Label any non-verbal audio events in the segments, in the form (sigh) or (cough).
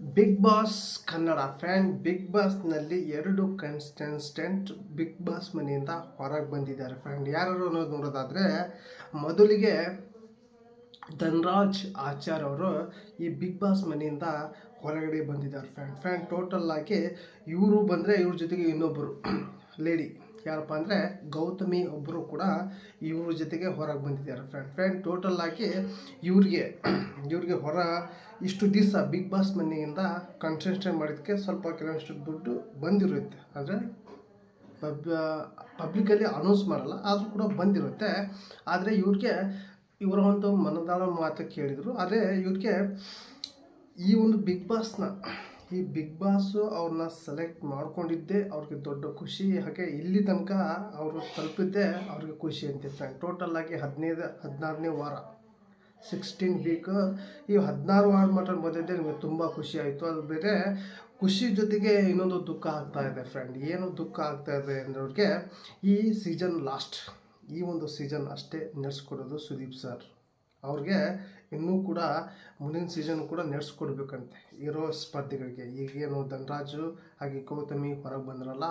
Big Boss Kannada fan big ಬಾಸ್ನಲ್ಲಿ ಎರಡು contestant big boss ಮನೆಯಿಂದ ಹೊರಗೆ ಬಂದಿದ್ದಾರೆ. ಫ್ರೆಂಡ್ ಯಾರು ಅನ್ನೋದು ನೋಡೋದಾದರೆ, ಮೊದಲಿಗೆ ಧನ್ರಾಜ್ ಆಚಾರ್ ಅವರು ಈ ಬಿಗ್ ಬಾಸ್ ಮನೆಯಿಂದ ಹೊರಗಡೆ ಬಂದಿದ್ದಾರೆ. ಫ್ರೆಂಡ್ ಫ್ಯಾನ್ ಟೋಟಲ್ ಆಗಿ ಇವರು ಬಂದರೆ ಇವ್ರ ಜೊತೆಗೆ ಇನ್ನೊಬ್ಬರು ಲೇಡಿ ಯಾರಪ್ಪ ಅಂದರೆ ಗೌತಮಿ ಒಬ್ಬರು ಕೂಡ ಇವ್ರ ಜೊತೆಗೆ ಹೊರಗೆ ಬಂದಿದ್ದಾರೆ ಫ್ರೆಂಡ್ ಫ್ರೆಂಡ್ ಟೋಟಲ್ ಆಗಿ ಇವ್ರಿಗೆ ಇವ್ರಿಗೆ ಹೊರ ಇಷ್ಟು ದಿವಸ ಬಿಗ್ ಬಾಸ್ ಮನೆಯಿಂದ ಕನ್ಸಿಸ್ಟೆಂಟ್ ಮಾಡಿದ್ದಕ್ಕೆ ಸ್ವಲ್ಪ ಕೆಲವಷ್ಟು ದುಡ್ಡು ಬಂದಿರುತ್ತೆ. ಆದರೆ ಪಬ್ ಪಬ್ಲಿಕಲ್ಲಿ ಅನೌನ್ಸ್ ಮಾಡಲ್ಲ, ಆದರೂ ಕೂಡ ಬಂದಿರುತ್ತೆ. ಆದರೆ ಇವ್ರಿಗೆ ಇವರ ಒಂದು ಮನದಾಳ ಮಾತು ಕೇಳಿದರು. ಆದರೆ ಇವ್ರಿಗೆ ಈ ಒಂದು ಬಿಗ್ ಬಾಸ್ನ ಈ ಬಿಗ್ ಬಾಸು ಅವ್ರನ್ನ ಸೆಲೆಕ್ಟ್ ಮಾಡ್ಕೊಂಡಿದ್ದೆ, ಅವ್ರಿಗೆ ದೊಡ್ಡ ಖುಷಿ. ಹಾಗೆ ಇಲ್ಲಿ ತನಕ ಅವರು ತಲುಪಿದ್ದೆ ಅವ್ರಿಗೆ ಖುಷಿ ಅಂತೆ ಫ್ರೆಂಡ್ ಟೋಟಲ್ ಆಗಿ ಹದಿನೈದು, ಹದಿನಾರನೇ ವಾರ. ಸಿಕ್ಸ್ಟೀನ್ ವೀಕ್ ಈ ಹದಿನಾರು ವಾರ ಮಟ್ಟ ಬಂದಿದ್ದೆ ನಿಮಗೆ ತುಂಬ ಖುಷಿ ಆಯಿತು. ಅದು ಬೇರೆ ಖುಷಿ ಜೊತೆಗೆ ಇನ್ನೊಂದು ದುಃಖ ಆಗ್ತಾ ಇದೆ ಫ್ರೆಂಡ್ ಏನು ದುಃಖ ಆಗ್ತಾ ಇದೆ ಅಂದ್ರೆ ಈ ಸೀಸನ್ ಲಾಸ್ಟ್ ಈ ಒಂದು ಸೀಸನ್ ಅಷ್ಟೇ ನಡೆಸ್ಕೊಡೋದು ಸುದೀಪ್ ಸರ್ ಅವ್ರಿಗೆ ಇನ್ನೂ ಕೂಡ ಮುಂದಿನ ಸೀಸನ್ ಕೂಡ ನಡೆಸ್ಕೊಡ್ಬೇಕಂತೆ. ಇರೋ ಸ್ಪರ್ಧಿಗಳಿಗೆ. ಈಗೇನು ಧನರಾಜು ಹಾಗೆ ಗೌತಮಿ ಹೊರಗೆ ಬಂದ್ರಲ್ಲ,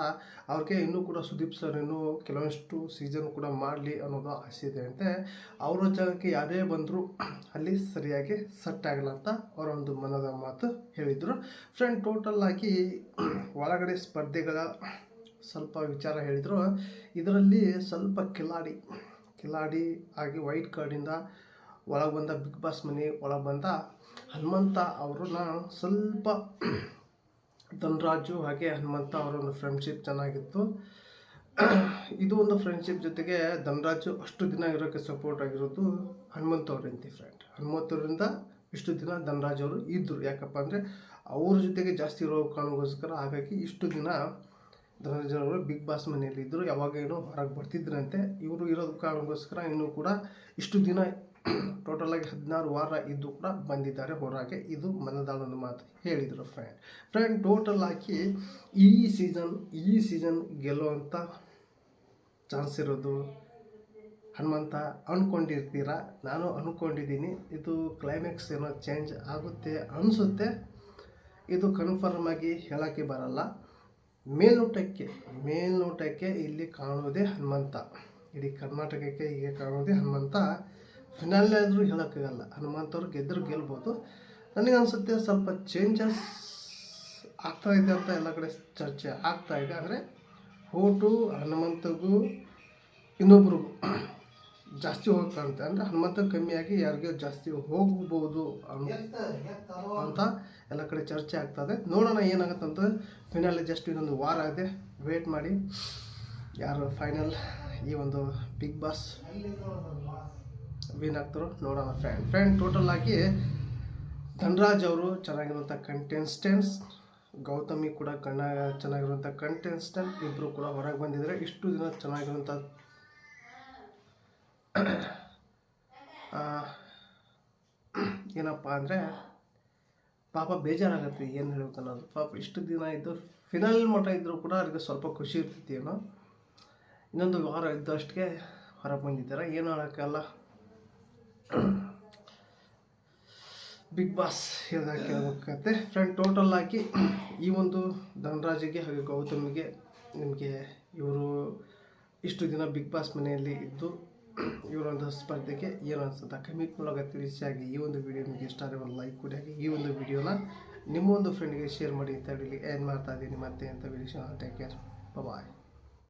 ಅವ್ರಿಗೆ ಇನ್ನೂ ಕೂಡ ಸುದೀಪ್ ಸರ್ ಇನ್ನೂ ಕೆಲವಷ್ಟು ಸೀಸನ್ ಕೂಡ ಮಾಡಲಿ ಅನ್ನೋದು ಆಸೆ ಇದೆ ಅಂತೆ. ಅವರ ಜಾಗಕ್ಕೆ ಯಾರೇ ಬಂದರೂ ಅಲ್ಲಿ ಸರಿಯಾಗಿ ಸೆಟ್ ಆಗಲ್ಲ ಅಂತ ಅವರೊಂದು ಮನದ ಮಾತು ಹೇಳಿದರು. ಫ್ರೆಂಡ್ ಟೋಟಲ್ ಆಗಿ ಒಳಗಡೆ ಸ್ಪರ್ಧೆಗಳ ಸ್ವಲ್ಪ ವಿಚಾರ ಹೇಳಿದರು. ಇದರಲ್ಲಿ ಸ್ವಲ್ಪ ಕಿಲಾಡಿ ಕಿಲಾಡಿ ಆಗಿ ವೈಟ್ ಕಾರ್ಡಿಂದ ಒಳಗೆ ಬಂದ ಬಿಗ್ ಬಾಸ್ ಮನೆ ಒಳಗೆ ಬಂದ ಹನುಮಂತ ಅವ್ರನ್ನ ಸ್ವಲ್ಪ ಧನರಾಜು ಹಾಗೆ ಹನುಮಂತ ಅವರ ಒಂದು ಫ್ರೆಂಡ್ಶಿಪ್ ಚೆನ್ನಾಗಿತ್ತು. ಇದು ಒಂದು ಫ್ರೆಂಡ್ಶಿಪ್ ಜೊತೆಗೆ ಧನರಾಜು ಅಷ್ಟು ದಿನ ಇರೋಕ್ಕೆ ಸಪೋರ್ಟ್ ಆಗಿರೋದು ಹನುಮಂತ ಅವರಿಂತಿ ಫ್ರೆಂಡ್ ಹನುಮಂತವರಿಂದ ಇಷ್ಟು ದಿನ ಧನರಾಜ್ ಅವರು ಇದ್ದರು ಯಾಕಪ್ಪ ಅಂದರೆ ಅವ್ರ ಜೊತೆಗೆ ಜಾಸ್ತಿ ಇರೋ ಕಾರಣಕ್ಕೋಸ್ಕರ ಹಾಗಾಗಿ ಇಷ್ಟು ದಿನ ಧನರಾಜ್ ಅವರು ಬಿಗ್ ಬಾಸ್ ಮನೆಯಲ್ಲಿ ಇದ್ದರು ಯಾವಾಗ ಏನೋ ಹೊರಗೆ ಬರ್ತಿದ್ರಂತೆ. ಇವರು ಇರೋದು ಕಾರಣಕ್ಕೋಸ್ಕರ ಇನ್ನೂ ಕೂಡ ಇಷ್ಟು ದಿನ ಟೋಟಲಾಗಿ ಹದಿನಾರು ವಾರ ಇದ್ದು ಕೂಡ ಬಂದಿದ್ದಾರೆ. ಹೊರಗೆ ಇದು ಮನದಾಳನ ಮಾತು ಹೇಳಿದರು ಫ್ರೆಂಡ್. ಫ್ರೆಂಡ್, ಟೋಟಲ್ ಆಗಿ ಈ ಸೀಸನ್ ಈ ಸೀಸನ್ ಗೆಲ್ಲುವಂಥ ಚಾನ್ಸ್ ಇರೋದು ಹನುಮಂತ ಅಂದ್ಕೊಂಡಿರ್ತೀರ ನಾನು ಅಂದ್ಕೊಂಡಿದ್ದೀನಿ ಇದು ಕ್ಲೈಮ್ಯಾಕ್ಸ್ ಏನೋ ಚೇಂಜ್ ಆಗುತ್ತೆ ಅನಿಸುತ್ತೆ. ಇದು ಕನ್ಫರ್ಮ್ ಆಗಿ ಹೇಳೋಕ್ಕೆ ಬರಲ್ಲ. ಮೇಲ್ನೋಟಕ್ಕೆ ಮೇಲ್ನೋಟಕ್ಕೆ ಇಲ್ಲಿ ಕಾಣೋದೇ ಹನುಮಂತ. ಇಡೀ ಕರ್ನಾಟಕಕ್ಕೆ ಹೀಗೆ ಕಾಣೋದೇ ಹನುಮಂತ. ಫಿನಾಲೆ ಆದರೂ ಹೇಳೋಕ್ಕಾಗಲ್ಲ. ಹನುಮಂತವ್ರು ಗೆದ್ದರು ಗೆಲ್ಬೋದು. ನನಗೆ ಅನಿಸುತ್ತೆ ಸ್ವಲ್ಪ ಚೇಂಜಸ್ ಆಗ್ತಾ ಇದೆ ಅಂತ ಎಲ್ಲ ಕಡೆ ಚರ್ಚೆ ಆಗ್ತಾ ಇದೆ. ಅಂದರೆ ಓಟು, ಹನುಮಂತಗೂ ಇನ್ನೊಬ್ರಿಗೂ ಜಾಸ್ತಿ ಹೋಗಿ ಕಾಣುತ್ತೆ ಅಂದರೆ ಹನುಮಂತ ಕಮ್ಮಿಯಾಗಿ ಯಾರಿಗೋ ಜಾಸ್ತಿ ಹೋಗ್ಬೋದು ಅಂತ ಎಲ್ಲ ಕಡೆ ಚರ್ಚೆ ಆಗ್ತದೆ ನೋಡೋಣ ಏನಾಗುತ್ತೆ ಅಂತ. ಫಿನಾಲೆ ಜಸ್ಟ್ ಇನ್ನೊಂದು ವಾರ ಇದೆ. ವೇಟ್ ಮಾಡಿ. ಯಾರು ಫೈನಲ್ ಈ ಒಂದು ಬಿಗ್ ಬಾಸ್ ವಿನ್ ಆಗ್ತಾರೋ ನೋಡೋಣ ಫ್ರೆಂಡ್ ಫ್ರೆಂಡ್ ಟೋಟಲ್ ಆಗಿ ಧನರಾಜ್ ಅವರು ಚೆನ್ನಾಗಿರುವಂಥ ಕಂಟೆಸ್ಟೆಂಟ್ಸ್ ಗೌತಮಿ ಕೂಡ ಕಣ್ಣ ಚೆನ್ನಾಗಿರುವಂಥ ಕಂಟೆಸ್ಟೆಂಟ್ ಇಬ್ಬರು ಕೂಡ ಹೊರಗೆ ಬಂದಿದ್ದಾರೆ. ಇಷ್ಟು ದಿನ ಚೆನ್ನಾಗಿರುವಂಥ ಏನಪ್ಪ ಅಂದರೆ ಪಾಪ ಬೇಜಾರಾಗತ್ತೆ ಏನು ಹೇಳ್ಬೇಕು ಅನ್ನೋದು. ಪಾಪ ಇಷ್ಟು ದಿನ ಇದ್ದು ಫಿನಲ್ ಮಟ್ಟ ಇದ್ದರೂ ಕೂಡ ಅವ್ರಿಗೆ ಸ್ವಲ್ಪ ಖುಷಿ ಇರ್ತೈತಿ ಏನೋ ಇನ್ನೊಂದು ವಾರ ಇದ್ದಷ್ಟಕ್ಕೆ ಹೊರಗೆ ಬಂದಿದ್ದಾರೆ. ಏನು ಹೇಳೋಕ್ಕಲ್ಲ ಬಿಗ್ ಬಾಸ್ ಹೇಳ್ದಾಗ ಕೇಳಬೇಕಾಗತ್ತೆ ಫ್ರೆಂಡ್ ಟೋಟಲ್ ಹಾಕಿ ಈ ಒಂದು ಧನರಾಜಿಗೆ ಹಾಗೆ ಗೌತಮಿಗೆ ನಿಮಗೆ ಇವರು ಇಷ್ಟು ದಿನ ಬಿಗ್ ಬಾಸ್ ಮನೆಯಲ್ಲಿ ಇದ್ದು (clears throat) ಇವರೊಂದು ಸ್ಪರ್ಧೆಗೆ ಏನು ಅನ್ಸುತ್ತೆ? ಕಮೆಂಟ್ ಮೂಲಕ ತಿಳಿಸಿ. ಹಾಗೆ ಈ ಒಂದು ವಿಡಿಯೋ ನಿಮಗೆ ಇಷ್ಟ ಆದರೆ ಒಂದು ಲೈಕ್ ಕೊಡಿ. ಹಾಗೆ ಈ ಒಂದು ವಿಡಿಯೋನ ನಿಮ್ಮ ಒಂದು ಫ್ರೆಂಡ್ಗೆ ಶೇರ್ ಮಾಡಿ ಅಂತ ಹೇಳಿ. ಏನು ಮಾಡ್ತಾ ಇದ್ದೀನಿ ಮತ್ತೆ ಅಂತ ವಿಡಿಯೋ ಟೇಕ್ ಕೇರ್ ಬಾಯ್